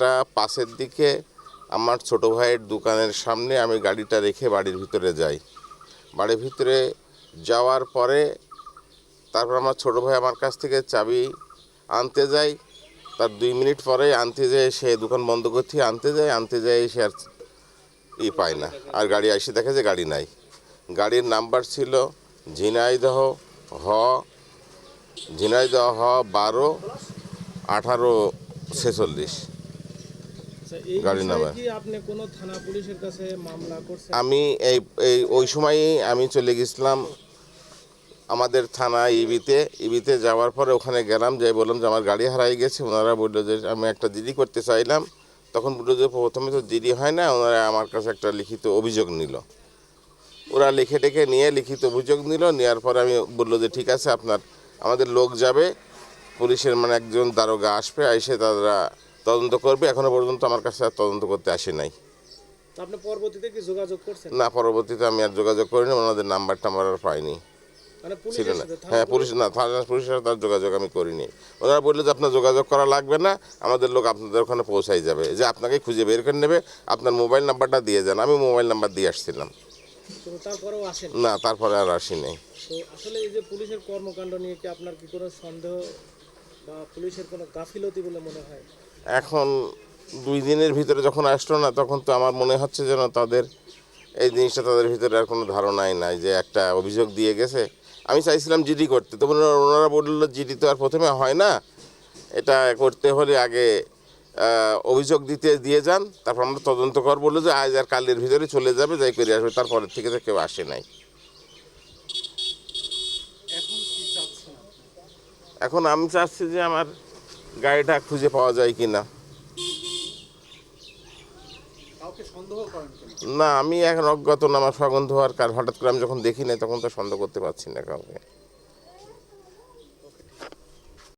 একটা পাশের দিকে আমার ছোট ভাইয়ের দোকানের সামনে আমি গাড়িটা রেখে বাড়ির ভিতরে যাই। বাড়ির ভিতরে যাওয়ার পরে তারপর আমার ছোট ভাই আমার কাছ থেকে চাবি আনতে যায়। তার দুই মিনিট পরে আনতে যায় সে দোকান বন্ধ করতে আনতে যায় আনতে যায় সে আর ই পায় না। আর গাড়ি এসে দেখে যে গাড়ি নাই। গাড়ির নাম্বার ছিল ঝিনাইদহ হ ঝিনাইদহ হ বারো আঠারো ছেচল্লিশ। গাড়ি কাছে মামলা করছেন? আমি এই এই ওই সময়ই আমি চলে গেছিলাম আমাদের থানা ইবিতে। ইবিতে যাওয়ার পরে ওখানে গেলাম যে বললাম যে আমার গাড়ি হারাই গেছে। ওনারা বলল যে আমি একটা জিডি করতে চাইলাম। তখন বলল যে প্রথমে তো জিডি হয় না ওনারা আমার কাছে একটা লিখিত অভিযোগ নিল। ওরা লিখে টেখে নিয়ে লিখিত অভিযোগ নিল নেওয়ার পরে আমি বলল যে ঠিক আছে আপনার আমাদের লোক যাবে পুলিশের মানে একজন দারোগা আসবে এসে তারা তদন্ত করবে। এখনও পর্যন্ত আমার কাছে আর তদন্ত করতে আসে নাই। আপনি পরবর্তীতে কি যোগাযোগ করছেন? না পরবর্তীতে আমি আর যোগাযোগ করিনি ওনাদের নাম্বারটা আমার আর পাইনি। মানে ছিল না। হ্যাঁ পুলিশ না থানা পুলিশের সাথে তার যোগাযোগ আমি করিনি। ওনারা বলল যে আপনার যোগাযোগ করা লাগবে না আমাদের লোক আপনাদের ওখানে পৌঁছাই যাবে। যে আপনাকে খুঁজে বের করে নেবে আপনার মোবাইল নাম্বারটা দিয়ে যান। আমি মোবাইল নাম্বার দিয়ে আসছিলাম। না তারপরে আর আসি তো আসলে এই যে পুলিশের কর্মকাণ্ড নিয়ে কি আপনার কি কোনো সন্দেহ বা পুলিশের কোনো গাফিলতি বলে মনে হয়? এখন দুই দিনের ভিতরে যখন আসলো না তখন তো আমার মনে হচ্ছে যেন তাদের এই জিনিসটা তাদের ভিতরে আর কোনো ধারণাই নাই যে একটা অভিযোগ দিয়ে গেছে। আমি চাইছিলাম জিডি করতে তো ওনারা বলল জিডি তো আর প্রথমে হয় না। এটা করতে হলে আগে অভিযোগ দিতে দিয়ে যান তারপর আমরা তদন্ত কর বলল যে আজ আর কালের ভিতরে চলে যাবে যাই করে আসবে তারপরের থেকে তো কেউ আসে নাই। এখন আমি চাচ্ছি যে আমার গাড়িটা খুঁজে পাওয়া যায় কি না না আমি এখন অজ্ঞাত না আমার সগন্ধ হওয়ার কার হঠাৎ করে আমি যখন দেখি না তখন তো সন্দেহ করতে পারছি না কাউকে।